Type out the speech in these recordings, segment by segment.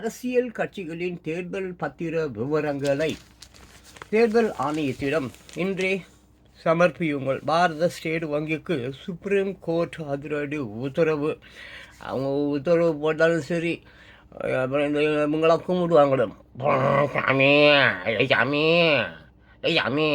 அரசியல் கட்சிகளின் தேர்தல் பத்திர விவரங்களை தேர்தல் ஆணையத்திடம் இன்றே சமர்ப்பியுங்கள். பாரத ஸ்டேட் வங்கிக்கு சுப்ரீம் கோர்ட் அதிரடி உத்தரவு. அவங்க உத்தரவு போட்டாலும் சரி அப்புறம் இந்த இவங்களாம் கும்பிடுவாங்களும். சாமி சாமி. சாமி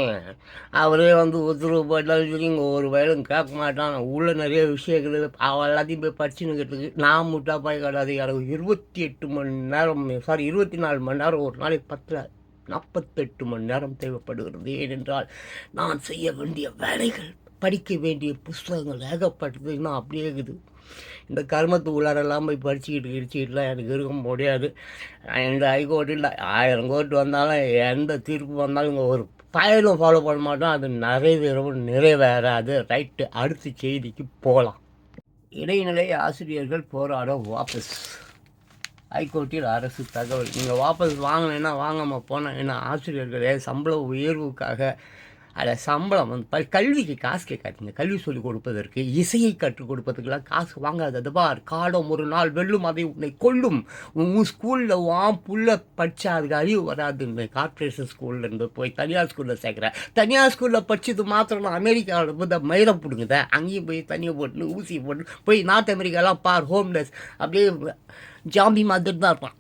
அவரே வந்து உத்தரவு போட்டாலும் சரி இங்கே ஒரு வயலும் கேட்க மாட்டான். உள்ளே நிறைய விஷயங்கள் இருக்குது. அவன் எல்லாத்தையும் போய் படிச்சுன்னுக்கிறதுக்கு நான் முட்டா பாய் கிடையாது. எனக்கு இருபத்தி எட்டு மணி நேரம் சாரி இருபத்தி நாலு மணி நேரம் ஒரு நாளைக்கு பத்தில் நாற்பத்தெட்டு மணி நேரம் தேவைப்படுகிறது. ஏனென்றால் நான் செய்ய வேண்டிய வேலைகள் படிக்க வேண்டிய புஸ்தகங்கள் ஏகப்பட்டது. இன்னும் அப்படியே இருக்குது. இந்த கர்மத்து உள்ளாரெல்லாம் போய் படிச்சுக்கிட்டு கிடிச்சிக்கிட்டுலாம் எனக்கு இருக்க முடியாது. இந்த ஹைகோர்ட்டில் ஆயிரம் கோர்ட்டு வந்தாலும் எந்த தீர்ப்பு வந்தாலும் இங்கே ஒரு பயனும் ஃபாலோ பண்ண மாட்டோம். அது நிறைவேறவும் நிறைவேறாது. ரைட்டு அடுத்த செய்திக்கு போகலாம் இடைநிலை ஆசிரியர்கள் போராட வாபஸ். ஹைகோர்ட்டில் அரசு தகவல். நீங்கள் வாபஸ் வாங்கினேன்னா வாங்காமல் போனால் ஏன்னா ஆசிரியர்களே சம்பள உயர்வுக்காக அதில் சம்பளம் வந்து ப கல்விக்கு காசு கேட்காதீங்க. கல்வி சொல்லிக் கொடுப்பதற்கு இசையை கற்றுக் கொடுப்பதற்கெல்லாம் காசு வாங்காதது பார் காலம் ஒரு நாள் வெல்லும் அதை உன்னை கொல்லும். உன் ஸ்கூலில் வான் புள்ள படித்தா அதுக்கு அறிவு வராதுன்னு கார்பரேஷன் ஸ்கூல்லேருந்து போய் தனியார் ஸ்கூலில் சேர்க்குறேன் தனியார் ஸ்கூலில் படிச்சது மாத்திரம் நான் அமெரிக்காவில் போய் இந்த பிடுங்குத. அங்கேயும் போய் தனியாக போட்டு ஊசி போட்டு போய் நார்த் அமெரிக்காலாம் பார் ஹோம்லெஸ் அப்படியே ஜாம்பி மாதிரி தான் இருப்பான்.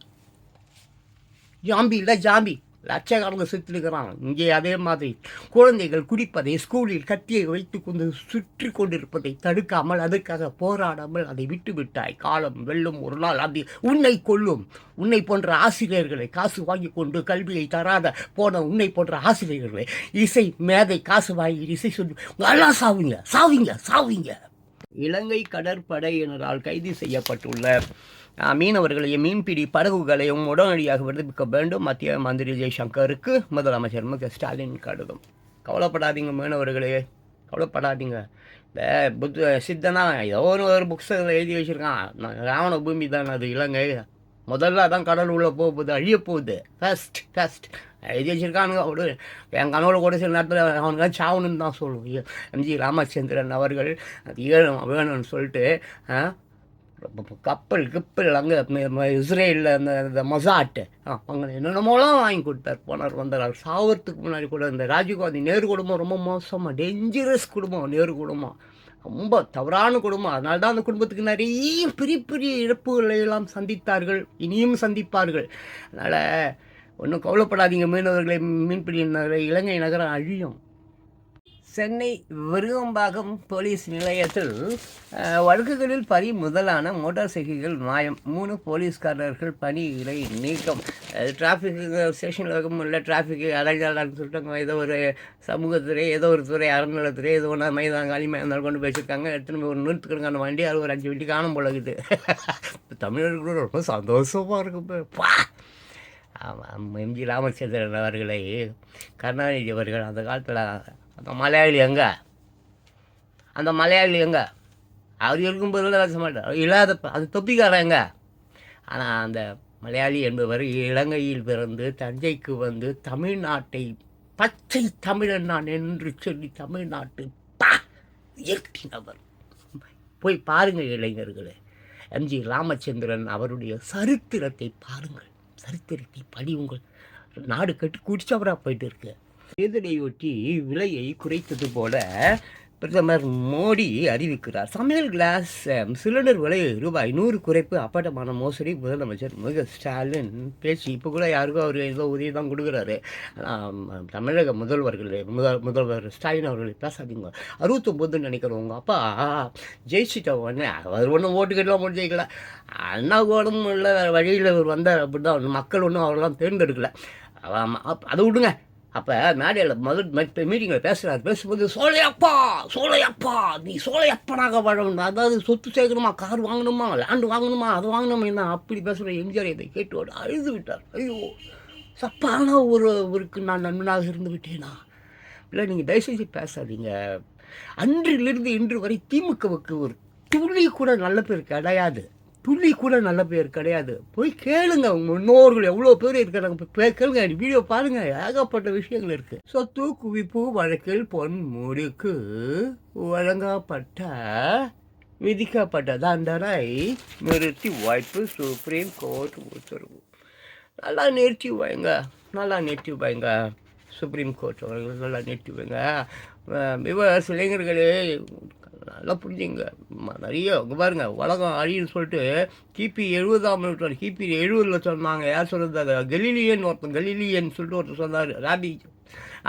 ஜாம்பி இல்லை ஜாம்பி. லட்சக்கணக்கில் சுற்றிருக்கிறான் இங்கே அதே மாதிரி குழந்தைகள் குடிப்பதை ஸ்கூலில் கத்தியை வைத்து கொண்டு சுற்றி கொண்டிருப்பதை தடுக்காமல் அதுக்காக போராடாமல் அதை விட்டுவிட்டாய். காலம் வெல்லும் ஒரு நாள் அது உன்னை கொல்லும். உன்னை போன்ற ஆசிரியர்களை காசு வாங்கி கொண்டு கல்வியை தராத போன உன்னை போன்ற ஆசிரியர்களை இசை மேதை காசு வாங்கி இசை சொல்லி எல்லாம் சாவுங்க சாவிங்க சாவிங்க. இலங்கை கடற்படையினரால் கைது செய்யப்பட்டுள்ள மீனவர்களையும் மீன்பிடி படகுகளையும் உடனடியாக விடுவிக்க வேண்டும். மத்திய மந்திரி ஜெய்சங்கருக்கு முதலமைச்சர் மு க ஸ்டாலின் கடிதம். கவலைப்படாதீங்க மீனவர்களே. கவலைப்படாதீங்க. இந்த புத்த சித்தனா ஏதோ ஒரு ஒரு புக்ஸில் எழுதி வச்சுருக்கான். ராவண பூமி தான் அது இலங்கை. முதல்ல தான் கடல் உள்ளே போக போகுது அழிய போகுது. ஃபஸ்ட் ஃபஸ்ட் எழுதி வச்சிருக்கானுங்க. அவரு என் கனவுல கூட சில நேரத்தில் அவனுக்கு சாவணுன்னு தான் சொல்லுவோம். எம்ஜி ராமச்சந்திரன் அவர்கள் அது ஏழும் வேணும்னு சொல்லிட்டு கப்பல் கிப்பல் அங்கே இஸ்ரேலில் அந்த இந்த மொசாட்டு. அவங்க என்னென்னமோலாம் வாங்கி கொடுத்தார் போனார் வந்தார் சாவறதுக்கு முன்னாடி கூட இந்த ராஜீவ்காந்தி நேரு குடும்பம் ரொம்ப மோசமாக டேஞ்சரஸ் குடும்பம் நேரு குடும்பம். ரொம்ப தவறான குடும்பம். அதனால தான் அந்த குடும்பத்துக்கு நிறைய பெரிய பெரிய இழப்புகளை எல்லாம் சந்தித்தார்கள். இனியும் சந்திப்பார்கள். அதனால் ஒன்றும் கவலைப்படாதீங்க. மீனவர்களை மீன்பிடி இலங்கை நகரம் அழியும். சென்னை விருகம்பாக்கம் போலீஸ் நிலையத்தில் வழக்குகளில் பறி முதலான மோட்டார் சைக்கிள்கள் மாயம். மூணு போலீஸ்காரர்கள் பணிகளை நீக்கம். டிராஃபிக் ஸ்டேஷனில் உள்ள டிராஃபிக் அடைஞ்சாளான்னு சொல்லிட்டு ஏதோ ஒரு சமூகத்துறை ஏதோ ஒரு துறை அறநிலத்துறை ஏதோ ஒன்று மைதான காலி மைதான் கொண்டு போய் எடுத்துன்னு போய் ஒரு நூற்றுக்கணக்கான வண்டி அது ஒரு அஞ்சு வண்டி காணும் போல இருக்குது. ரொம்ப சந்தோஷமாக இருக்கும் ஆமாம் எம்ஜி ராமச்சந்திரன் அவர்களை கருணாநிதி அவர்கள் அந்த காலத்தில் அந்த மலையாளி எங்க? அந்த மலையாளி எங்க? அவர் இருக்கும்போதெல்லாம் பேச மாட்டார். இல்லாத அது தொப்பிக்காரன் எங்க? ஆனால் அந்த மலையாளி என்பவர் இலங்கையில் பிறந்து தஞ்சைக்கு வந்து தமிழ்நாட்டை பச்சை தமிழன் நான் என்று சொல்லி தமிழ்நாட்டு பா உயர்த்தினவர். போய் பாருங்கள் இளைஞர்களே. எம்ஜி ராமச்சந்திரன் அவருடைய சரித்திரத்தை பாருங்கள். சரித்திரத்தை படியுங்கள். நாடு கட்டி குடிச்சவராக போயிட்டு இருக்கு. தேர்தலையொட்டி விலையை குறைத்தது போல பிரதமர் மோடி அறிவிக்கிறார். சமையல் கிளாஸ் சிலிண்டர் விலை ரூபாய் நூறு குறைப்பு அப்பட்டமான மோசடி முதலமைச்சர் மு ஸ்டாலின் பேச்சு. இப்போ கூட யாருக்கோ அவர் ஏதோ உதவி தான் கொடுக்குறாரு. தமிழக முதல்வர்கள் முதல் முதல்வர் ஸ்டாலின் அவர்களை பேசாதீங்க. அறுபத்தொம்போதுன்னு நினைக்கிறோம் உங்கள் அப்பா. ஜெயிச்சிட்ட உடனே அவர் ஒன்றும் ஓட்டுக்கெல்லாம் போட்டு ஜெயிக்கல. அண்ணா கோடும் இல்லை வேறு வழியில் இவர் வந்தார் அப்படி தான் மக்கள் ஒன்றும் அவரெல்லாம் தேர்ந்தெடுக்கல. அதை விடுங்க. அப்போ மேடையில் முதல் மீட்டிங்கில் பேசுகிறார் பேசும்போது சோழையப்பா சோழையப்பா நீ சோழையப்பனாக வாழணும். அதாவது சொத்து சேர்க்கணுமா? கார் வாங்கணுமா? லேண்டு வாங்கணுமா? அது வாங்கணுமா? என்ன அப்படி பேசுகிற எம்ஜிஆர் இதை கேட்டு அழுது விட்டார். ஐயோ சப்பான ஒரு ஒருக்கு நான் நண்பனாக இருந்து விட்டேனா? இல்லை நீங்கள் தயவுசெய்து பேசாதீங்க. அன்றிலிருந்து இன்று வரை திமுகவுக்கு ஒரு துளி கூட நல்ல பேர் கிடையாது துள்ளி கூட நல்ல பேர் கிடையாது. போய் கேளுங்க உங்க முன்னோர்கள் எவ்வளோ பேர் இருக்கிறாங்க போய் கேளுங்க வீடியோ பாருங்க. ஏகப்பட்ட விஷயங்கள் இருக்கு. சொத்து குவிப்பு வழக்கில் பொன் முடிக்கு வழங்கப்பட்ட விதிக்கப்பட்ட தண்டனை நிறுத்தி வாய்ப்பு சுப்ரீம் கோர்ட் உத்தரவு. நல்லா நிறுத்தி வைங்க. நல்லா நிறுத்தி வைங்க. சுப்ரீம் கோர்ட் அவர்கள் நல்லா நிறுத்தி வைங்க. இவர் இளைஞர்களே நல்லா புரிஞ்சுங்க ம- நிறைய இங்க பாருங்க உலகம் அழின்னு சொல்லிட்டு கிபி எழுபதாம் நூற்றாண்டு கிபி எழுபதில் சொன்னாங்க. யார் சொல்கிறது கலீலியன் ஒருத்தன் கலீலியன் சொல்லிட்டு ஒருத்தர் சொன்னார். ராபி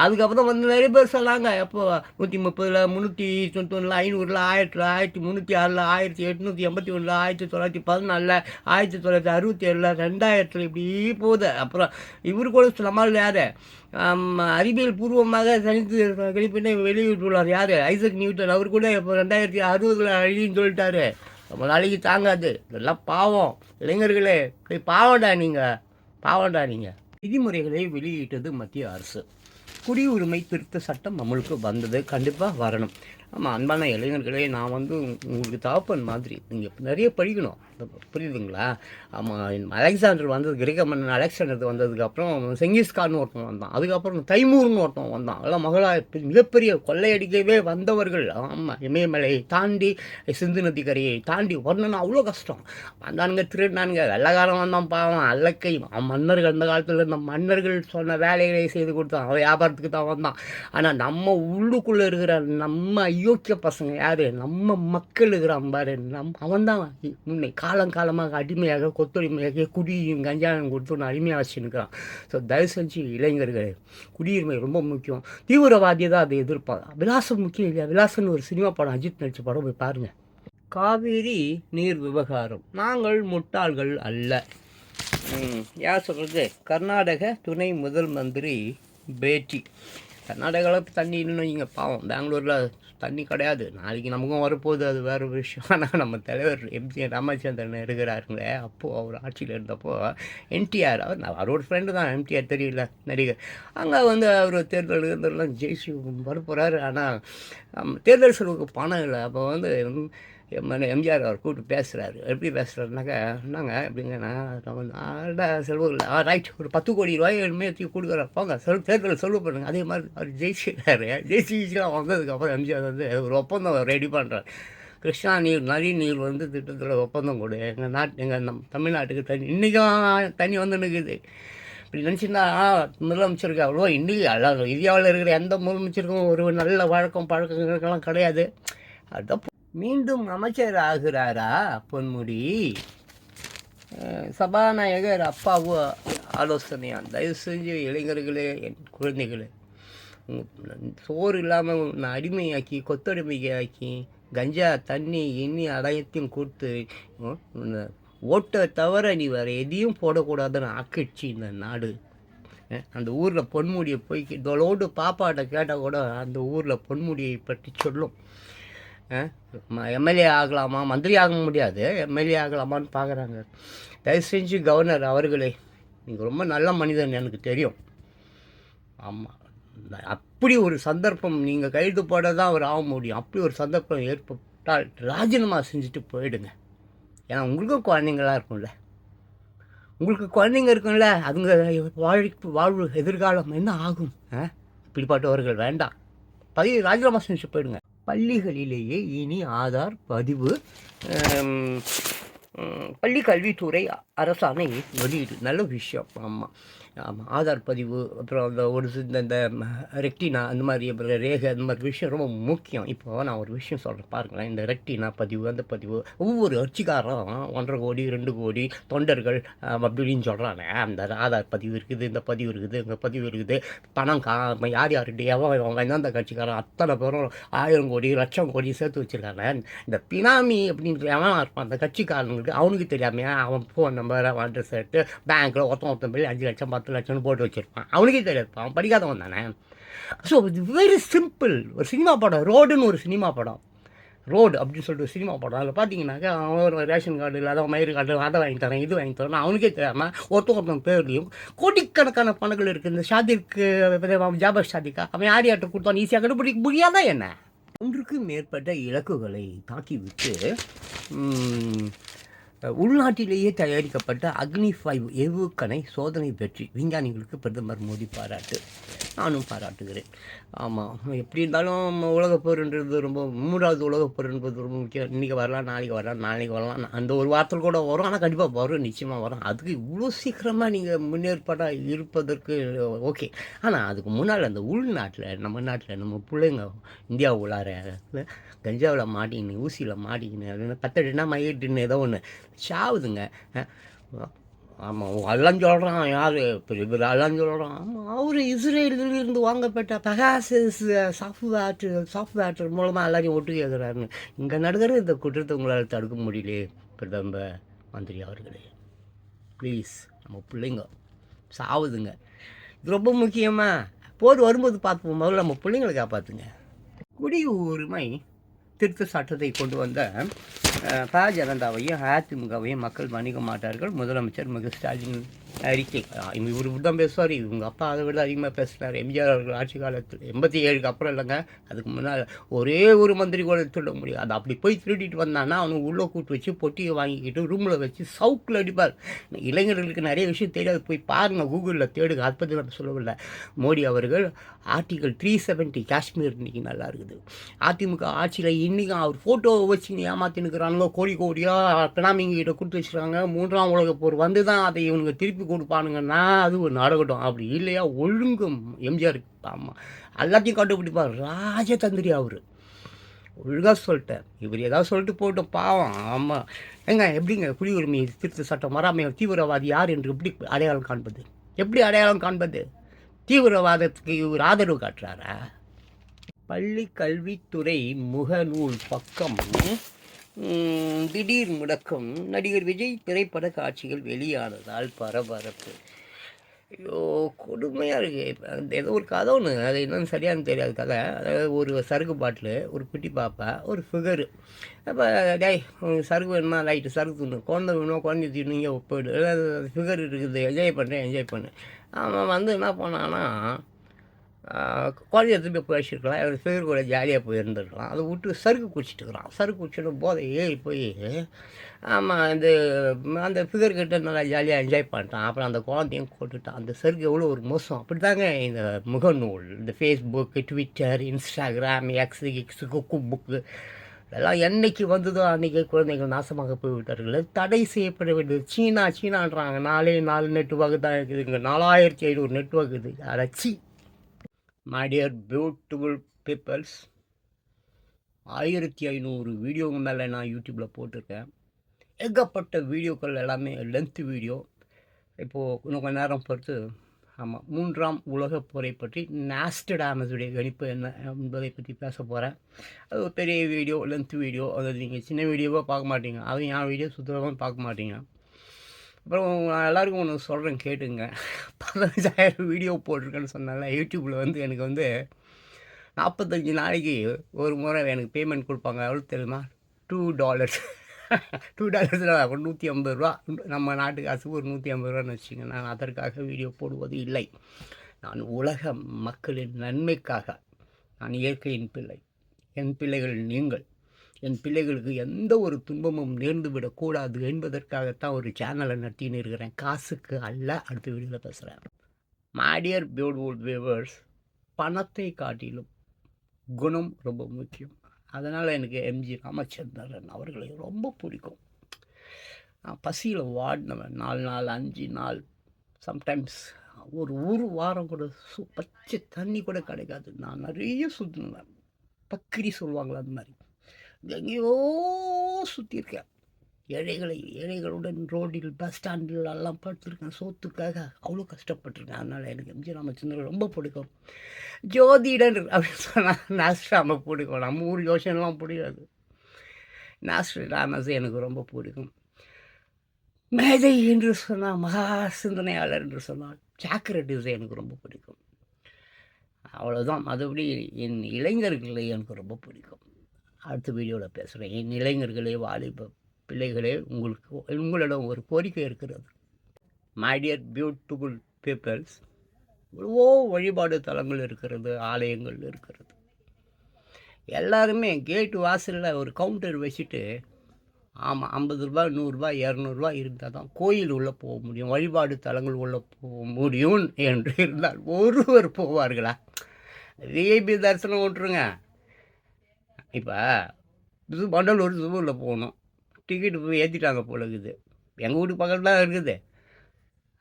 அதுக்கப்புறம் வந்து நிறைய பேர் சொன்னாங்க எப்போ நூற்றி முப்பதில் முந்நூற்றி தொண்ணூத்தொன்னில் ஐநூறில் ஆயிரத்தில் ஆயிரத்தி முந்நூற்றி ஆறில் ஆயிரத்தி எட்நூற்றி எண்பத்தி ஒன்றில் ஆயிரத்தி தொள்ளாயிரத்தி பதினாலில் ஆயிரத்தி தொள்ளாயிரத்தி அறுபத்தி ஏழில் ரெண்டாயிரத்தில் இப்படி போகுது. அப்புறம் இவர் கூட நம்மளால் யார்? அறிவியல் பூர்வமாக தனித்து கழிப்பினை வெளியிட்டுள்ளார் யார்? Isaac Newton. அவர் கூட இப்போ ரெண்டாயிரத்தி அறுபதில் அழின்னு சொல்லிட்டாரு. நம்ம நாளைக்கு தாங்காது. இதெல்லாம் பாவம். இளைஞர்களே இப்படி பாவம்டா நீங்கள் பாவம்டா நீங்கள் விதிமுறைகளை வெளியிட்டது மத்திய அரசு. குடியுரிமை திருத்த சட்டம் நம்மளுக்கு வந்தது. கண்டிப்பாக வரணும். ஆமாம் அன்பான இளைஞர்களே நான் வந்து உங்களுக்கு தாப்பன் மாதிரி நீங்கள் நிறைய படிக்கணும். புரியுதுங்களா? ஆமாம் அலெக்சாண்டர் வந்தது கிரேக்க மன்னன் அலெக்சாண்டர் வந்ததுக்கப்புறம் செங்கிஸ்கான்னு ஒருத்தன் வந்தான். அதுக்கப்புறம் தைமூர்னு ஒருத்தன் வந்தான். அதெல்லாம் மகளா மிகப்பெரிய கொள்ளையடிக்கவே வந்தவர்கள். ஆமாம் இமயமலை தாண்டி சிந்து நதி கரையை தாண்டி வரணும்னா அவ்வளோ கஷ்டம். வந்தானுங்க திருடினானுங்க வெள்ளக்காரன் வந்தான் பாவம் அல்லக்கை. மன்னர்கள் அந்த காலத்தில் இருந்த மன்னர்கள் சொன்ன வேலைகளை செய்து கொடுத்தான். அவன் வியாபாரத்துக்கு தான் வந்தான். ஆனால் நம்ம உள்ளுக்குள்ளே இருக்கிற நம்ம அயோக்கிய பசங்க யார்? நம்ம மக்கள் இருக்கிறான் பாரு. நம் அவன் தான் முன்னை. காலங்காலமாக அடிமையாக கொத்தடிமையாக குடியும் கஞ்சாயம் கொடுத்து ஒன்று அடிமையாக வச்சுருக்கிறான் ஸோ தயவு செஞ்சு இளைஞர்களே குடியுரிமை ரொம்ப முக்கியம். தீவிரவாதியை தான் அதை எதிர்ப்பாங்க விலாசம் முக்கியம் இல்லையா? விலாசம்னு ஒரு சினிமா படம் அஜித் நடிச்ச படம் போய் பாருங்கள் காவேரி நீர் விவகாரம். நாங்கள் முட்டாள்கள் அல்ல. யார் சொல்கிறது கர்நாடக துணை முதல் மந்திரி பேட்டி. கர்நாடகாவில் தண்ணி இல்லைன்னு இங்கே பாவம். பெங்களூரில் தண்ணி கிடையாது. நாளைக்கு நமக்கும் வரப்போகுது அது வேறு விஷயம். ஆனால் நம்ம தலைவர் எம்ஜி ராமச்சந்திரன் இருக்கிறாருங்களே அப்போது அவர் ஆட்சியில் இருந்தப்போ என்டிஆர் அவர் நான் அவரோட ஃப்ரெண்டு தான். எம்டிஆர் தெரியல நடிகர். அங்கே வந்து அவர் தேர்தல் இருந்தெல்லாம் ஜெயிச்சு வரப்போகிறாரு ஆனால் தேர்தல் செலவுக்கு பணம் இல்லை. அப்போ வந்து எம் எம்ஜிஆர் அவர் கூப்பிட்டு பேசுகிறாரு எப்படி பேசுகிறாருனாக்கா என்னங்க எப்படிங்கண்ணா ஆடா செலவு இல்லை ஆ ரைட் ஒரு பத்து கோடி ரூபாய் எதுவுமே தூக்கி போங்க செல் தேர்தல் செலவு பண்ணுங்க. அதே மாதிரி அவர் ஜெயிச்சுக்கிறாரு ஜெயிச்சு ஜெயிச்சுலாம் வந்ததுக்கப்புறம் எம்ஜிஆர் வந்து ஒரு ஒப்பந்தம் ரெடி பண்ணுறாரு கிருஷ்ணா நீர் நதி நீர் வந்து திட்டத்தில் ஒப்பந்தம் கொடு. எங்கள் நாட்டு எங்கள் நம் தமிழ்நாட்டுக்கு தண்ணி இன்றைக்கும் தண்ணி வந்து நிற்குது இப்படி நினச்சிருந்தா முதலமைச்சருக்கு அவ்வளோ இன்றைக்கி எல்லாம் இந்தியாவில் இருக்கிற எந்த முதலமைச்சருக்கும் ஒரு நல்ல வழக்கம் பழக்கங்களுக்கெல்லாம் கிடையாது. அதுதான் மீண்டும் அமைச்சர் ஆகிறாரா பொன்முடி? சபாநாயகர் அப்பாவு ஆலோசனையா தயவு செஞ்சு இளைஞர்களே என் குழந்தைகளே சோறு இல்லாமல் உன்னை அடிமையாக்கி கொத்தடிமையாக்கி கஞ்சா தண்ணி எண்ணி அடையத்தையும் கொடுத்து ஓட்டை தவிர நீ வேறு எதையும் போடக்கூடாதுன்னு ஆக்கிடுச்சு இந்த நாடு. அந்த ஊரில் பொன்முடியை போய் இதோடு பாப்பாட்ட கேட்டால் கூட அந்த ஊரில் பொன்முடியை பற்றி சொல்லும். எம்எல்ஏ ஆகலாமா? மந்திரி ஆக முடியாது. எம்எல்ஏ ஆகலாமான்னு பார்க்குறாங்க தயவு செஞ்சு கவர்னர் அவர்களே நீங்கள் ரொம்ப நல்ல மனிதன் எனக்கு தெரியும். ஆமாம் அப்படி ஒரு சந்தர்ப்பம் நீங்கள் கைது போட தான் அவர் ஆக முடியும். அப்படி ஒரு சந்தர்ப்பம் ஏற்பட்டால் ராஜினாமா செஞ்சுட்டு போயிடுங்க. ஏன்னா உங்களுக்கும் குழந்தைங்களாம் இருக்கும்ல. உங்களுக்கு குழந்தைங்க இருக்கும்ல அதுங்க வாழ்க்கை வாழ்வு எதிர்காலம் என்ன ஆகும்? ஆ? இப்படிப்பட்டவர்கள் வேண்டாம். பதவி ராஜினாமா செஞ்சு போயிடுங்க. பள்ளிகளிலேயே இனி ஆதார் பதிவு பள்ளி கல்வித்துறை அரசாணை வெளியீடு. நல்ல விஷயம். ஆமாம் ஆமாம் ஆதார் பதிவு அப்புறம் அந்த ஒரு இந்த இந்த ரெக்டினா அந்த மாதிரி அப்புறம் ரேகை அந்த மாதிரி விஷயம் ரொம்ப முக்கியம். இப்போ நான் ஒரு விஷயம் சொல்கிறேன் பாருங்களேன். இந்த ரெக்டினா பதிவு அந்த பதிவு ஒவ்வொரு அர்ச்சிக்காரரும் ஒன்றரை கோடி ரெண்டு கோடி தொண்டர்கள் அப்படின்னு சொல்கிறாங்க அந்த ஆதார் பதிவு இருக்குது இந்த பதிவு இருக்குது இந்த பதிவு இருக்குது. பணம் கா யார் யார்கிட்ட எவன் எவன் எந்தெந்த கட்சிக்காரன் அத்தனை பேரும் ஆயிரம் கோடி லட்சம் கோடி சேர்த்து வச்சுருக்காங்க இந்த பினாமி அப்படின்ற எவன் இருப்பான் அந்த கட்சிக்காரனுக்கு அவனுக்கு தெரியாமையா அவன் ஃபோன் நம்பர் அவன் அட்ரஸ் எடுத்து பேங்க்கில் ஒருத்தன் ஒருத்தன் போய் அஞ்சு லட்சம் பத்து லட்சம்னு போட்டு வச்சுருப்பான். அவனுக்கே தெரியாது. அவன் படிக்காதவன் தானே. ஸோ இது வெரி சிம்பிள் ஒரு சினிமா படம். ரோடுன்னு ஒரு சினிமா படம். ரோடு அப்படின்னு சொல்லிட்டு ஒரு சினிமா படம். அதில் பார்த்தீங்கன்னாக்கா அவன் ஒரு ரேஷன் கார்டு இல்லாத மயிறு கார்டு அதை வாங்கி தரேன் இது வாங்கி தரேன் அவனுக்கே தெரியாமல் ஒருத்தன் ஒருத்தன் பேர்லையும் கோடிக்கணக்கான பணங்கள் இருக்குது இந்த ஷாதிக்கு ஜாபர் ஷாதிக்கா அவன் யார் யார்கிட்ட கொடுத்தான் ஈஸியாக கண்டுபிடிக்க முடியாதா என்ன? ஒன்றுக்கு மேற்பட்ட இலக்குகளை தாக்கிவிட்டு உள்நாட்டிலேயே தயாரிக்கப்பட்ட அக்னி ஃபைவ் ஏவுகணை சோதனை பற்றி விஞ்ஞானிகளுக்கு பிரதமர் மோடி பாராட்டு. நானும் பாராட்டுகிறேன். ஆமாம் எப்படி இருந்தாலும் உலகப்போர்ன்றது ரொம்ப மூன்றாவது உலகப்போர் என்பது ரொம்ப முக்கியம். இன்றைக்கி வரலாம் நாளைக்கு வரலாம் நாளைக்கு வரலாம். அந்த ஒரு வாரத்தில் கூட வரும் ஆனால் கண்டிப்பாக வரும் நிச்சயமாக வரும். அதுக்கு இவ்வளோ சீக்கிரமாக நீங்கள் முன்னேற்பாடாக இருப்பதற்கு ஓகே. ஆனால் அதுக்கு முன்னால் அந்த உள்நாட்டில் நம்ம நாட்டில் நம்ம பிள்ளைங்க இந்தியா உள்ளார கஞ்சாவில் மாட்டிக்கின்னு ஊசியில் மாட்டிக்கின்னு அது பத்தடினா மயிட்டுன்னு ஏதோ ஒன்று சாவுதுங்க ஆமாம் எல்லாம் சொல்கிறான் யார்? பெரிய பெரிய சொல்கிறான் ஆமாம் அவர் இஸ்ரேலிருந்து வாங்கப்பட்ட பகாசஸ் சாஃப்ட்வேர் சாஃப்ட்வேர் மூலமாக எல்லாரையும் ஒட்டு கேட்குறாருன்னு இங்கே நடக்கிற இந்த குற்றத்தை உங்களால் தடுக்க முடியலையே பிரதம மந்திரி அவர்களே. ப்ளீஸ் நம்ம பிள்ளைங்க சாவுதுங்க. இது ரொம்ப முக்கியமாக போர் வரும்போது பார்ப்போம். முதல்ல நம்ம பிள்ளைங்களை காப்பாற்றுங்க குடியுரிமை திருத்த சட்டத்தை கொண்டு வந்த ப ஜனதாவையும் அதிமுகவையும் மக்கள் மன்னிக்க மாட்டார்கள். முதலமைச்சர் மிக ஸ்டாலின் அறிக்கை இவர் இப்படி தான் பேசுவார். இவங்க அப்பா அதை விட அதிகமாக பேசினார். எம்ஜிஆர் அவர்கள் ஆட்சி காலத்தில் எண்பத்தி ஏழுக்கு அப்புறம் இல்லைங்க. அதுக்கு முன்னால் ஒரே ஒரு மந்திரி கூட திருட முடியும் அது அப்படி போய் திருடிட்டு வந்தான்னா அவனுக்கு உள்ளே கூட்டு வச்சு பொட்டியை வாங்கிக்கிட்டு ரூமில் வச்சு சவுக்கில் அடிப்பார். இளைஞர்களுக்கு நிறைய விஷயம் தெரியாது. போய் பாருங்கள் கூகுளில் தேடுங்க. அதை பற்றி நான் சொல்லவில்லை. மோடி அவர்கள் ஆர்டிகல் த்ரீ செவன்ட்டி காஷ்மீர் இன்றைக்கி நல்லா இருக்குது. அதிமுக ஆட்சியில் இன்றைக்கும் அவர் ஃபோட்டோவை வச்சு ஏமாத்தினுக்கிறானுங்க கோடி கோடியாக பினாமிங்க கொடுத்து வச்சுருக்காங்க மூன்றாம் உலக போர் வந்து தான் அதை இவனுங்க திருப்பி கொடுப்பானுங்கன்னா அது ஒரு நாடகட்டும். அப்படி இல்லையா? ஒழுங்கும் எம்ஜிஆர். ஆமாம் எல்லாத்தையும் கண்டுபிடிப்பார். ராஜதந்திரி அவர். ஒழுங்காக சொல்லிட்டேன் இவர் ஏதாவது சொல்லிட்டு போட்டோம் பாவம். ஆமாம் ஏங்க எப்படிங்க குடியுரிமை திருத்த சட்டம் வராமல் தீவிரவாதி யார் என்று எப்படி அடையாளம் காண்பது? எப்படி அடையாளம் காண்பது? தீவிரவாதத்துக்கு இவர் ஆதரவு காட்டுறாரா? பள்ளி கல்வித்துறை முகநூல் பக்கம். திடீர் முடக்கம். நடிகர் விஜய் திரைப்பட காட்சிகள் வெளியானதால் பரபரப்பு. ஐயோ கொடுமையாக இருக்கு. அந்த ஏதோ ஒரு கதை ஒன்று அது என்னன்னு சரியானு தெரியாது கதை அதாவது ஒரு சருகு பாட்டில் ஒரு குட்டி பாப்பா ஒரு ஃபிகரு அப்போ டேய் சருகு வேணுமா? லைட்டு சருகு தின்னு குழந்தை வேணுமா? குழந்தை தின்னுங்க போயிடு. ஃபிகர் இருக்குது. என்ஜாய் பண்ணுறேன் என்ஜாய் பண்ணு. அவன் வந்து என்ன பண்ணான்னா குழந்தைய திரும்பி போய் வச்சுருக்கலாம் அவர் ஃபிகர் கூட ஜாலியாக போயிருந்துருக்கலாம் அதை விட்டு சருக்கு குடிச்சிட்டு இருக்கிறான் சருக்கு குடிச்சிட்டு போதை ஏறி போய் ஆமாம் அந்த அந்த ஃபிகர்கிட்ட நல்லா ஜாலியாக என்ஜாய் பண்ணிட்டான். அப்புறம் அந்த குழந்தையும் போட்டுட்டான் அந்த சருக்கு எவ்வளோ ஒரு மோசம். அப்படி தாங்க இந்த முகநூல். இந்த Facebook Twitter Instagram X X குக்கு புக்கு இதெல்லாம் என்னைக்கு வந்ததோ அன்றைக்கி குழந்தைகள் நாசமாக போய்விட்டார்கள். தடை செய்யப்பட வேண்டியது சீனா சீனான்றாங்க. நாலே நாலு நெட்ஒர்க் தான் இருக்குதுங்க நாலாயிரத்தி ஐநூறு நெட்ஒர்க் இருக்குது. அரைச்சி மை டியர் பியூட்டிஃபுல் பீப்பிள்ஸ் ஆயிரத்தி ஐநூறு வீடியோங்க மேலே நான் யூடியூப்பில் போட்டிருக்கேன். ஏகப்பட்ட வீடியோக்கள் எல்லாமே லென்த்து வீடியோ இப்போது இன்னும் கொஞ்ச நேரம் பொறுத்து ஆமாம் மூன்றாம் உலகப் போரை பற்றி நாஸ்டடாமஸுடைய கணிப்பு என்ன என்பதை பற்றி பேச போகிறேன் அது ஒரு பெரிய வீடியோ லென்த் வீடியோ அது நீங்கள் சின்ன வீடியோவாக பார்க்க மாட்டீங்க. அதுவும் என் வீடியோ சுத்தமாக பார்க்க மாட்டீங்க. அப்புறம் நான் எல்லாருக்கும் ஒன்று சொல்கிறேன் கேட்டுங்க. பதினஞ்சாயிரம் வீடியோ போட்டிருக்கேன்னு சொன்னால யூடியூப்பில் வந்து எனக்கு வந்து நாற்பத்தஞ்சு நாளைக்கு ஒரு முறை எனக்கு பேமெண்ட் கொடுப்பாங்க. எவ்வளோ தெரியுமா? டூ டாலர்ஸ் டூ டாலர்ஸில் நூற்றி ஐம்பது ரூபா. நம்ம நாட்டு காசுக்கு ஒரு நூற்றி ஐம்பது ரூபான்னு வச்சுங்க நான் அதற்காக வீடியோ போடுவது இல்லை. நான் உலக மக்களின் நன்மைக்காக நான் இயற்கையின் பிள்ளை. என் பிள்ளைகள் நீங்கள். என் பிள்ளைகளுக்கு எந்த ஒரு துன்பமும் நேர்ந்து விடக்கூடாது என்பதற்காகத்தான் ஒரு சேனலை நடத்தின்னு இருக்கிறேன். காசுக்கு அல்ல அடுத்த வீடியோவில் பேசுகிறேன் மாடியர் பியூட்டிஃபுல் வியூவர்ஸ் பணத்தை காட்டிலும் குணம் ரொம்ப முக்கியம். அதனால் எனக்கு எம்ஜி ராமச்சந்திரன் அவர்களை ரொம்ப பிடிக்கும். நான் பசியில் வாடினவன். நாலு நாள் அஞ்சு நாள் சம்டைம்ஸ் ஒரு ஒரு வாரம் கூட சு பச்சை தண்ணி கூட கிடைக்காது. நான் நிறைய சுற்றுனேன் பக்கிரி சொல்லுவாங்களா அந்த மாதிரி. எங்கேயோ சுற்றியிருக்கேன் ஏழைகளை ஏழைகளுடன் ரோடில் பஸ் ஸ்டாண்டில் எல்லாம் படுத்திருக்கேன். சோத்துக்காக அவ்வளோ கஷ்டப்பட்டிருக்கேன். அதனால் எனக்கு எம்ஜி ராமச்சந்திரன் ரொம்ப பிடிக்கும். ஜோதிடன் அப்படின்னு சொன்னால் நாஸ்ட்ராம பிடிக்கும். நம்ம ஊர் யோசனைலாம் பிடிக்காது நாஸ்ட்ராமஸ் எனக்கு ரொம்ப பிடிக்கும். மேதை என்று சொன்னால் மகா சிந்தனையாளர் என்று சொன்னால் சாக்ரட்டிஸ் எனக்கு ரொம்ப பிடிக்கும். அவ்வளோதான் மற்றபடி என் இளைஞர்களை எனக்கு ரொம்ப பிடிக்கும். அடுத்த வீடியோவில் பேசுகிறேன் என் இளைஞர்களே வாலிப பிள்ளைகளே உங்களுக்கு உங்களிடம் ஒரு கோரிக்கை இருக்கிறது. மை டியர் பியூட்டிஃபுல் பீப்பிள்ஸ் எவ்வளவோ வழிபாடு தலங்கள் இருக்கிறது ஆலயங்கள் இருக்கிறது. எல்லாருமே கேட்டு வாசலில் ஒரு கவுண்டர் வச்சுட்டு ஆமாம் ஐம்பது ரூபா நூறுரூவா இரநூறுவா இருந்தால் தான் கோயில் உள்ளே போக முடியும் வழிபாடு தலங்கள் உள்ளே போக முடியும் என்று இருந்தால் ஒருவர் போவார்களா? விஐபி தரிசனம் விட்ருங்க இப்போ இது மண்டலூர் ஜூவில் போகணும். டிக்கெட்டு போய் ஏற்றிட்டாங்க போல இருக்குது. எங்கள் வீட்டு பக்கத்தில் தான் இருக்குது.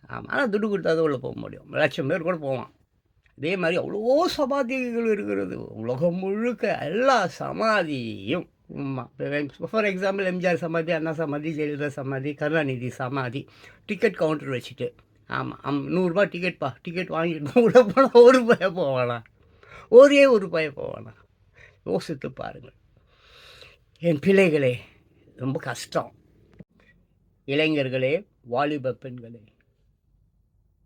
ஆமாம் ஆனால் துட்டு கொடுத்தா தான் உள்ளே போக முடியும். லட்சம் பேர் கூட போவான் இதே மாதிரி அவ்வளோ சமாதிகள் இருக்கிறது. உலகம் முழுக்க எல்லா சமாதியும் ஃபார் எக்ஸாம்பிள் எம்ஜிஆர் சமாதி அண்ணா சமாதி ஜெயலலிதா சமாதி கருணாநிதி சமாதி டிக்கெட் கவுண்டர் வச்சுட்டு ஆமாம் அம் நூறுரூபா டிக்கெட்ப்பா டிக்கெட் வாங்கிட்டு உள்ள போனால் ஒரு பய போவானா ஒரே ஒரு பய போவானா யோசித்து பாருங்கள். என் பிள்ளைகளே ரொம்ப கஷ்டம். இளைஞர்களே வாலிப பெண்களே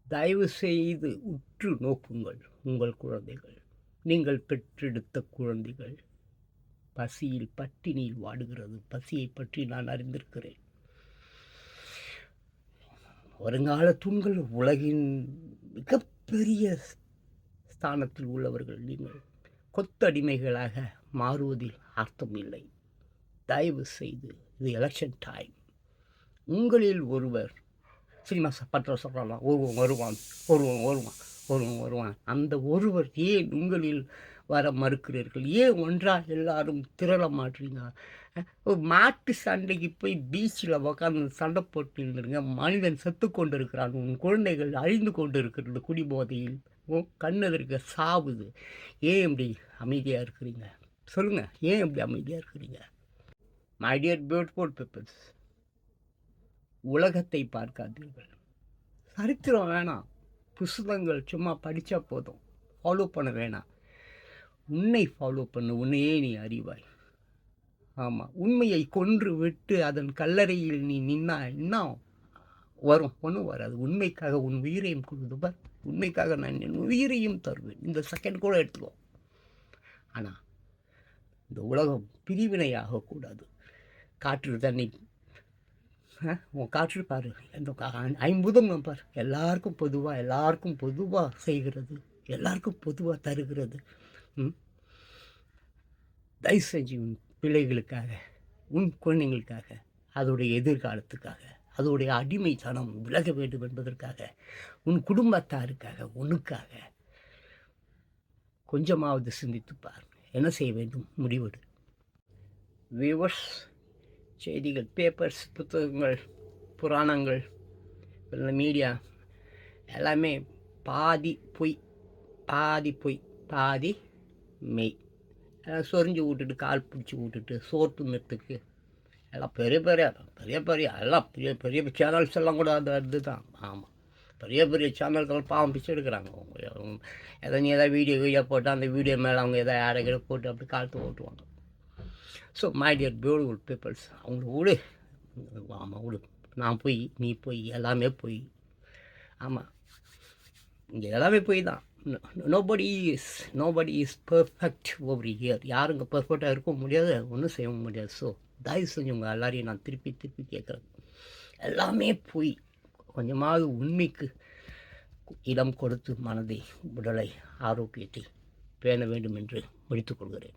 தயவு செய்து உற்று நோக்குங்கள் உங்கள் குழந்தைகள். நீங்கள் பெற்றெடுத்த குழந்தைகள். பசியில் பட்டினியில் வாடுகிறது. பசியை பற்றி நான் அறிந்திருக்கிறேன். வருங்கால தூண்கள் உலகின் மிகப்பெரிய ஸ்தானத்தில் உள்ளவர்கள் நீங்கள். கொத்தடிமைகளாக மாறுவதில் அர்த்தம் இல்லை தயவு செய்து இது எலெக்ஷன் டைம் உங்களில் ஒருவர் சினிமா பற்ற சொல்லலாம் ஒருவன் வருவான் ஒருவன் வருவான் ஒருவன் வருவான். அந்த ஒருவர் ஏன் உங்களில் வர மறுக்கிறீர்கள்? ஏன் ஒன்றாக எல்லாரும் திரள மாட்டீங்க ஒரு மாட்டு சண்டைக்கு போய் பீச்சில் உக்காந்து சண்டை போட்டு மனிதன் செத்து கொண்டு இருக்கிறான் உன் குழந்தைகள் அழிந்து கொண்டு இருக்கிறது குடிபோதையில். உன் கண்ணெதிர்க்க சாவுது. ஏன் இப்படி அமைதியாக இருக்கிறீங்க? சொல்லுங்கள் ஏன் இப்படி அமைதியாக இருக்கிறீங்க? மை டியர் பியூட்டிஃபுல் பீப்புள்ஸ் உலகத்தை பார்க்காதீர்கள். சரித்திரம் வேணாம். புஸ்தகங்கள் சும்மா படித்தா போதும். ஃபாலோ பண்ண வேணாம். உன்னை ஃபாலோ பண்ணு உன்னையே நீ அறிவாய். ஆமாம் உண்மையை கொன்று விட்டு அதன் கல்லறையில் நீ நின்னா இன்னும் வரும். ஒன்றும் வராது. உண்மைக்காக உன் உயிரையும் கொடுத்துப்பார் உண்மைக்காக நான் என் உயிரையும் தருவேன். இந்த செகண்ட் கூட எடுத்துக்கோ. ஆனால் இந்த உலகம் பிரிவினை ஆகக்கூடாது காற்று தண்ணி. ஆ, உன் காற்று பாரு. இந்த ஐம்பதும் பார். எல்லாருக்கும் பொதுவாக எல்லாருக்கும் பொதுவாக செய்கிறது எல்லாருக்கும் பொதுவாக தருகிறது. தயவு செஞ்சு உன் பிள்ளைகளுக்காக உன் குழந்தைங்களுக்காக அதோடைய எதிர்காலத்துக்காக அதோடைய அடிமைத்தனம் விலக வேண்டும் என்பதற்காக உன் குடும்பத்தாருக்காக உனக்காக கொஞ்சமாவது சிந்தித்துப்பார் என்ன செய்ய வேண்டும்? முடிவெடு. வியூவர்ஸ் செய்திகள் பேப்பர்ஸ் புத்தகங்கள் புராணங்கள் மீடியா எல்லாமே பாதி பொய் பாதி பொய் பாதி மெய். சொரிஞ்சு விட்டுட்டு கால் பிடிச்சி விட்டுட்டு சோர்த்து நிறுத்துக்கு எல்லாம் பெரிய பெரிய பெரிய பெரிய எல்லாம் பெரிய பெரிய சேனல்ஸ் எல்லாம் கூட அது இதுதான். ஆமாம் பெரிய பெரிய சேனல்கள் பாவம் பிச்சு எடுக்கிறாங்க. அவங்க எதை நீ எதாவது வீடியோ வீடியோ போட்டு அந்த வீடியோ மேலே அவங்க எதாவது ஆடைகளை போட்டு அப்படி காலத்து ஓட்டுவாங்க. So my dear beautiful peoples அவங்களுக்கு விடு. ஆமாம் விடு. நான் போய் நீ போய் எல்லாமே போய். ஆமாம் இங்கே எல்லாமே போய் தான். Nobody is nobody is perfect over here யாருங்க பர்ஃபெக்டாக இருக்க முடியாது ஒன்றும் செய்ய முடியாது. ஸோ தயவு செஞ்சு உங்கள் எல்லாரையும் நான் திருப்பி திருப்பி கேட்குறேன். எல்லாமே போய். கொஞ்சமாவது உண்மைக்கு இடம் கொடுத்து மனதை உடலை ஆரோக்கியத்தை பேண வேண்டும் என்று முடித்துக் கொள்கிறேன்.